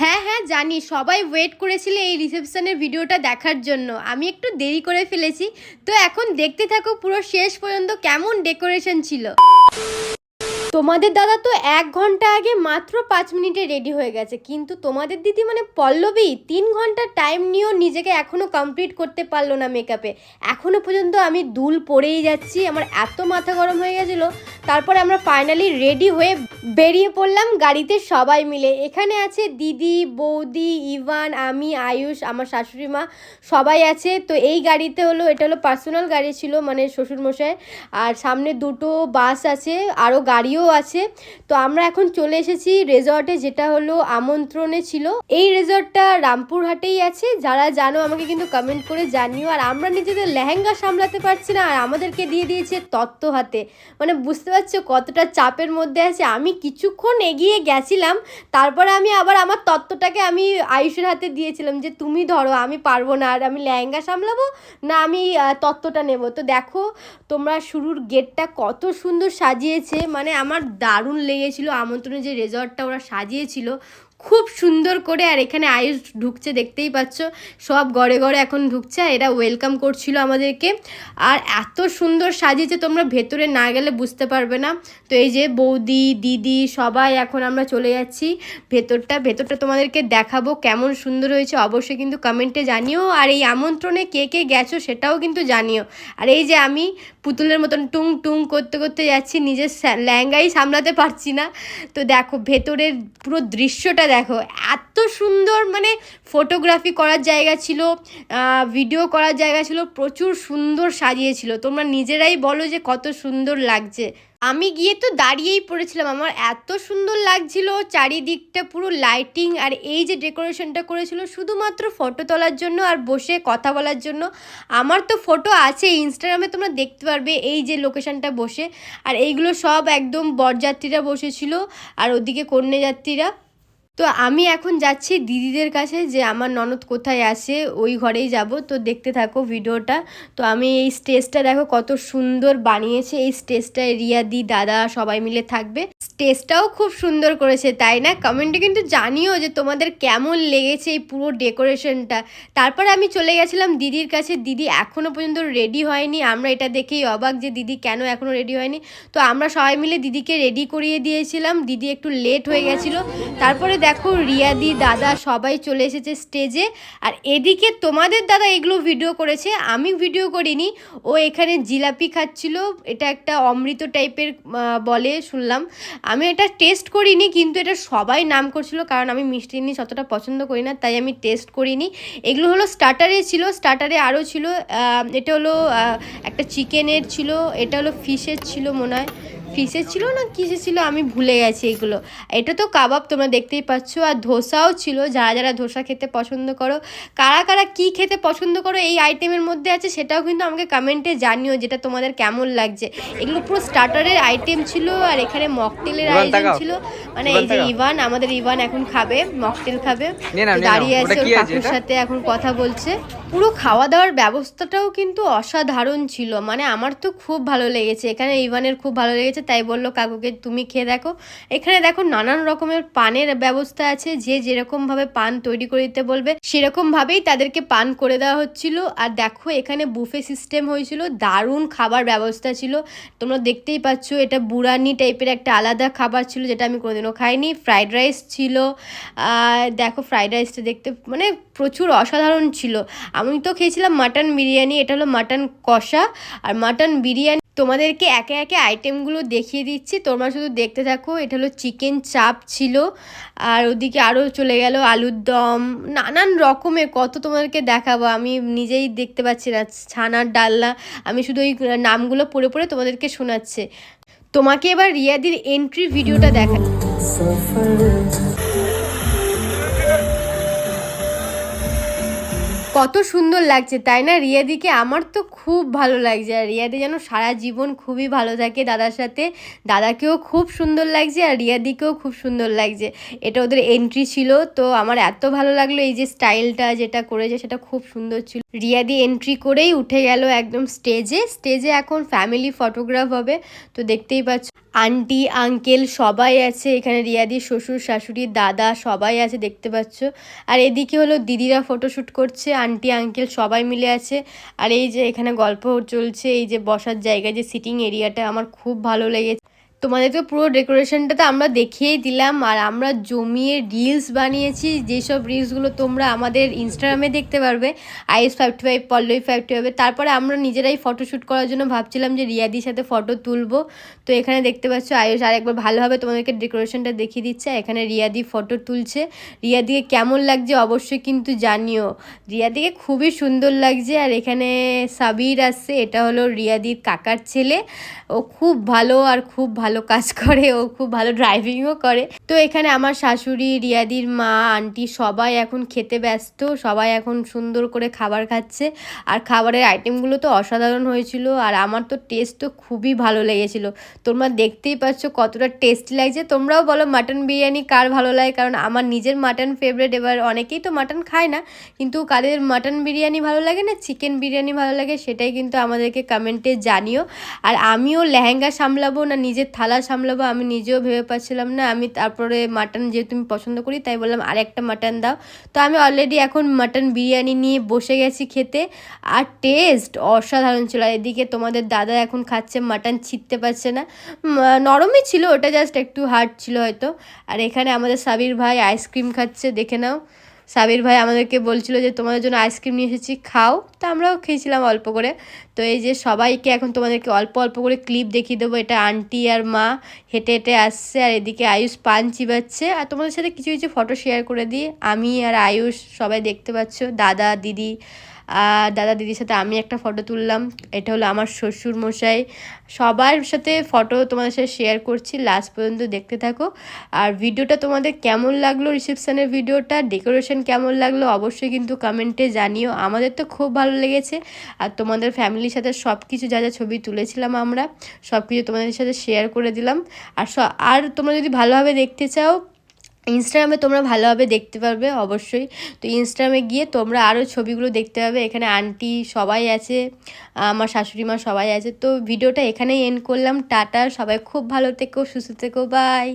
হ্যাঁ হ্যাঁ জানি। সবাই ওয়েট করেছিল এই রিসেপশনের ভিডিওটা দেখার জন্য। আমি একটু দেরি করে ফেলেছি। তো এখন দেখতে থাকো, পুরো শেষ পর্যন্ত কেমন ডেকোরেশন ছিল। তোমাদের দাদা তো এক ঘণ্টা আগে মাত্র পাঁচ মিনিটে রেডি হয়ে গেছে, কিন্তু তোমাদের দিদি মানে পল্লবী তিন ঘণ্টা টাইম নিয়েও নিজেকে এখনও কমপ্লিট করতে পারল না মেকআপে এখনও পর্যন্ত আমি দুল পরেই যাচ্ছি, আমার এত মাথা গরম হয়ে গেছিল, তারপরে আমরা ফাইনালি রেডি হয়ে বেরিয়ে পড়লাম গাড়িতে সবাই মিলে। এখানে আছে দিদি, বৌদি, ইভান, আমি, আয়ুষ, আমার শাশুড়ি মা, সবাই আছে। তো এই গাড়িতে হলো, এটা হলো পার্সোনাল গাড়ি ছিল মানে শ্বশুরমশাই, আর সামনে দুটো বাস আছে আরও গাড়িও আছে। তো আমরা এখন চলে এসেছি রেজর্টে যেটা হলো আমন্ত্রণে ছিল। এই রেজর্টটা রামপুরহাটেই আছে। যারা জানো আমাকে কিন্তু কমেন্ট করে জানিও। আর আমরা নিজেদের লেহেঙ্গা সামলাতে পারছি না, আর আমাদেরকে দিয়ে দিয়েছে তত্ত্ব হাতে। মানে বুঝতে পারছ কতটা চাপের মধ্যে আছে। আমি কিছুক্ষণ এগিয়ে গেছিলাম, তারপরে আমি আবার আমার তত্ত্বটাকে আমি আয়ুষের হাতে দিয়েছিলাম যে, তুমি ধরো, আমি পারব না। আর আমি লেহেঙ্গা সামলাবো না, আমি তত্ত্বটা নেব। তো দেখো, তোমরা শুরুর গেটটা কত সুন্দর সাজিয়েছে। মানে আমার দারুণ লেগেছিল। আমন্ত্রণে যে রেজর্টটা ওরা সাজিয়েছিল খুব সুন্দর করে আর এখানে আয়ুষ ঢুকছে, দেখতেই পাচ্ছ। সব গড়ে গড়ে এখন ঢুকছে আর এরা ওয়েলকাম করছিল আমাদেরকে। আর এত সুন্দর সাজিয়েছে, তোমরা ভেতরে না গেলে বুঝতে পারবে না। তো এই যে বৌদি, দিদি, সবাই এখন আমরা চলে যাচ্ছি। ভেতরটা ভেতরটা তোমাদেরকে দেখাবো কেমন সুন্দর হয়েছে, অবশ্যই কিন্তু কমেন্টে জানিও। আর এই আমন্ত্রণে কে কে গেছো সেটাও কিন্তু জানিও। আর এই যে আমি পুতুলের মতন টুং টুং করতে করতে যাচ্ছি, নিজের লেহেঙ্গাই সামলাতে পারছি না। তো দেখো, ভেতরের পুরো দৃশ্যটা দেখো, এত সুন্দর মানে ফটোগ্রাফি করার জায়গা ছিল ভিডিও করার জায়গা ছিল, প্রচুর সুন্দর সাজিয়েছিল। তোমরা নিজেরাই বলো যে কত সুন্দর লাগছে। আমি গিয়ে তো দাঁড়িয়েই পড়েছিলাম, আমার এত সুন্দর লাগছিল, চারিদিকটা পুরো লাইটিং আর এই যে ডেকোরেশনটা করেছিল, শুধুমাত্র ফটো তোলার জন্য আর বসে কথা বলার জন্য। আমার তো ফটো আছে ইনস্টাগ্রামে তোমরা দেখতে পারবে এই যে লোকেশনটা বসে। আর এইগুলো সব একদম বরযাত্রীরা বসেছিল, আর ওদিকে কন্যাযাত্রীরা। তো আমি এখন যাচ্ছি দিদিদের কাছে যে আমার ননদ কোথায় আছে, ওই ঘরেই যাব। তো দেখতে থাকো ভিডিওটা। তো আমি এই স্টেজটা দেখো কত সুন্দর বানিয়েছে। এই স্টেজটায় রিয়া, দি, দাদা সবাই মিলে থাকবে। স্টেজটাও খুব সুন্দর করেছে, তাই না? কমেন্টে কিন্তু জানিও যে তোমাদের কেমন লেগেছে এই পুরো ডেকোরেশনটা। তারপরে আমি চলে গেছিলাম দিদির কাছে। দিদি এখনও পর্যন্ত রেডি হয়নি। আমরা এটা দেখেই অবাক যে দিদি কেন এখনও রেডি হয়নি। তো আমরা সবাই মিলে দিদিকে রেডি করিয়ে দিয়েছিলাম। দিদি একটু লেট হয়ে গেছিল। তারপরে দেখো রিয়াদি দাদা সবাই চলে এসেছে স্টেজে আর এদিকে তোমাদের দাদা এগুলো ভিডিও করেছে, আমি ভিডিও করিনি। ও এখানে জিলাপি খাচ্ছিল, এটা একটা অমৃত টাইপের বলে শুনলাম। আমি এটা টেস্ট করিনি, কিন্তু এটা সবাই নাম করছিল, কারণ আমি মিষ্টি জিনিস অতটা পছন্দ করি না, তাই আমি টেস্ট করিনি। এগুলো হলো স্টার্টারে ছিল স্টার্টারে আরও ছিল এটা হলো একটা চিকেনের ছিল, এটা হলো ফিশের ছিল মনে হয়। ফিশের ছিল না কিসে ছিল আমি ভুলে গেছি এগুলো। এটা তো কাবাব তোমরা দেখতেই পাচ্ছ আর ধোসাও ছিল যারা যারা ধোসা খেতে পছন্দ করো কারা কারা কি খেতে পছন্দ করো এই আইটেমের মধ্যে আছে সেটাও কিন্তু আমাকে কমেন্টে জানিও যেটা তোমাদের কেমন লাগছে। এগুলো পুরো স্টার্টারের আইটেম ছিল আর এখানে মকটেলের আইটেম ছিল। মানে এই যে ইভান আমাদের ইভান এখন খাবে মকটেল খাবে। দাঁড়িয়ে আছে ওর কাকুর সাথে এখন কথা বলছে। পুরো খাওয়া দাওয়ার ব্যবস্থাটাও কিন্তু অসাধারণ ছিল মানে আমার তো খুব ভালো লেগেছে এখানে ইভানের খুব ভালো লেগেছে। তাই বলল, কাকুকে তুমি খেয়ে দেখো। এখানে দেখো নানান রকমের পানের ব্যবস্থা আছে। যে যেরকমভাবে পান তৈরি করে দিতে বলবে সেরকমভাবেই তাদেরকে পান করে দেওয়া হচ্ছিল। আর দেখো, এখানে বুফে সিস্টেম হয়েছিল, দারুণ খাবার ব্যবস্থা ছিল। তোমরা দেখতেই পাচ্ছ, এটা বুড়ানি টাইপের একটা আলাদা খাবার ছিল, যেটা আমি কোনোদিনও খাইনি। ফ্রাইড রাইস ছিল। দেখো, ফ্রাইড রাইসটা দেখতে মানে প্রচুর অসাধারণ ছিল। আমি তো খেয়েছিলাম মাটন বিরিয়ানি, এটা হলো মাটন কষা। আর মাটন বিরিয়ানি তোমাদেরকে একে একে আইটেমগুলো দেখিয়ে দিচ্ছি। তোমরা শুধু দেখতে থাকো, এটা হলো চিকেন চাপ ছিল। আর ওদিকে আরও চলে গেল আলুর দম। নানান রকমের কত তোমাদেরকে দেখাবো, আমি নিজেই দেখতে পাচ্ছি না। ছানার ডালনা, আমি শুধু ওই নামগুলো পড়ে পড়ে তোমাদেরকে শোনাচ্ছে। তোমাকে এবার রিয়াদির এন্ট্রি ভিডিওটা দেখা কত সুন্দর লাগছে, তাই না? রিয়াদিকে আমার তো খুব ভালো লাগছে। আর রিয়াদি যেন সারা জীবন খুবই ভালো থাকে দাদার সাথে। দাদাকেও খুব সুন্দর লাগছে আর রিয়াদিকেও খুব সুন্দর লাগছে। এটা ওদের এন্ট্রি ছিল, তো আমার এত ভালো লাগল এই যে স্টাইলটা যেটা করেছে, সেটা খুব সুন্দর ছিল। রিয়াদি এন্ট্রি করেই উঠে গেল একদম স্টেজে স্টেজে এখন ফ্যামিলি ফটোগ্রাফ হবে, তো দেখতেই পাচ্ছ আন্টি, আঙ্কেল সবাই আছে। এখানে রিয়াদির শ্বশুর, শাশুড়ি, দাদা সবাই আছে, দেখতে পাচ্ছ। আর এদিকে হলো দিদিরা ফটোশ্যুট করছে, আন্টি, আঙ্কেল সবাই মিলে আছে। আর এই যে এখানে গল্প চলছে, এই যে বসার জায়গায় যে সিটিং এরিয়াটা আমার খুব ভালো লেগেছে। তোমাদেরকে পুরো ডেকোরেশনটা তো আমরা দেখিয়েই দিলাম, আর আমরা জমিয়ে রিলস বানিয়েছি, যেসব রিলসগুলো তোমরা আমাদের ইনস্টাগ্রামে দেখতে পারবে IS five two five Pallabi five two ফাইভে তারপরে আমরা নিজেরাই ফটোশ্যুট করার জন্য ভাবছিলাম যে রিয়াদির সাথে ফটো তুলবো। তো এখানে দেখতে পাচ্ছ আয়ুষ আরেকবার ভালোভাবে তোমাদেরকে ডেকোরেশনটা দেখিয়ে দিচ্ছে, এখানে রিয়াদি ফটো তুলছে। রিয়াদিকে কেমন লাগছে অবশ্যই কিন্তু জানিও। রিয়াদিকে খুবই সুন্দর লাগছে, আর এখানে সাবির আসছে, এটা হলো রিয়াদির কাকার ছেলে। ও খুব ভালো আর খুব ভালো কাজ করে, ও খুব ভালো ড্রাইভিংও করে। তো এখানে আমার শাশুড়ি, রিয়াদির মা, আন্টি সবাই এখন খেতে ব্যস্ত, সবাই এখন সুন্দর করে খাবার খাচ্ছে। আর খাবারের আইটেমগুলো তো অসাধারণ হয়েছিল, আর আমার তো টেস্ট তো খুবই ভালো লেগেছিল। তোমরা দেখতেই পাচ্ছ কতটা টেস্টি লাগছে তোমরাও বলো মাটন বিরিয়ানি কার ভালো লাগে, কারণ আমার নিজের মাটন ফেভারেট এবার অনেকেই তো মাটন খায় না। কিন্তু কাদের মাটন বিরিয়ানি ভালো লাগে না চিকেন বিরিয়ানি ভালো লাগে, সেটাই কিন্তু আমাদেরকে কমেন্টে জানিও। আর আমিও লেহেঙ্গা সামলাবো না, নিজের থালা সামলাবো, আমি নিজেও ভেবে পাচ্ছিলাম না। আমি তারপরে মাটন যেহেতু আমি পছন্দ করি, তাই বললাম, আরেকটা মাটন দাও। তো আমি অলরেডি এখন মাটন বিরিয়ানি নিয়ে বসে গেছি খেতে। আর টেস্ট অসাধারণ ছিল। আর এদিকে তোমাদের দাদা এখন খাচ্ছে, মাটন ছিটতে পারছে না। নরমই ছিল, ওটা জাস্ট একটু হার্ড ছিল হয়তো। আর এখানে আমাদের সাবির ভাই আইসক্রিম খাচ্ছে, দেখে নাও। সাবির ভাই আমাদেরকে বলছিল যে, তোমাদের জন্য আইসক্রিম নিয়ে এসেছি, খাও। তা আমরাও খেয়েছিলাম অল্প করে। তো এই যে সবাইকে এখন তোমাদেরকে অল্প অল্প করে ক্লিপ দেখিয়ে দেবো। এটা আন্টি আর মা হেঁটে হেঁটে আসছে, আর এদিকে আয়ুষ পান চিবাচ্ছে। আর তোমাদের সাথে কিছু কিছু ফটো শেয়ার করে দিই। আমি আর আয়ুষ সবাই দেখতে পাচ্ছ, দাদা, দিদি আর দাদা দিদির সাথে আমি একটা ফটো তুললাম। এটা হলো আমার শ্বশুর মশাই সবার সাথে ফটো তোমাদের সাথে শেয়ার করছি লাস্ট পর্যন্ত দেখতে থাকো। আর ভিডিওটা তোমাদের কেমন লাগল রিসেপশানের ভিডিওটা ডেকোরেশন কেমন লাগল অবশ্যই কিন্তু কমেন্টে জানিও। আমাদের তো খুব ভালো লেগেছে। আর তোমাদের ফ্যামিলির সাথে সব কিছু যা যা ছবি তুলেছিলাম আমরা সব কিছু তোমাদের সাথে শেয়ার করে দিলাম। আর আর তোমরা যদি ভালোভাবে দেখতে চাও ইনস্টাগ্রামে তোমরা ভালোভাবে দেখতে পারবে, অবশ্যই। তো ইনস্টাগ্রামে গিয়ে তোমরা আরও ছবিগুলো দেখতে পাবে এখানে আন্টি সবাই আছে, আমার শাশুড়ি মা সবাই আছে। তো ভিডিওটা এখানেই এন্ড করলাম। টাটা, সবাই খুব ভালো থেকো, সুস্থ থেকো বাই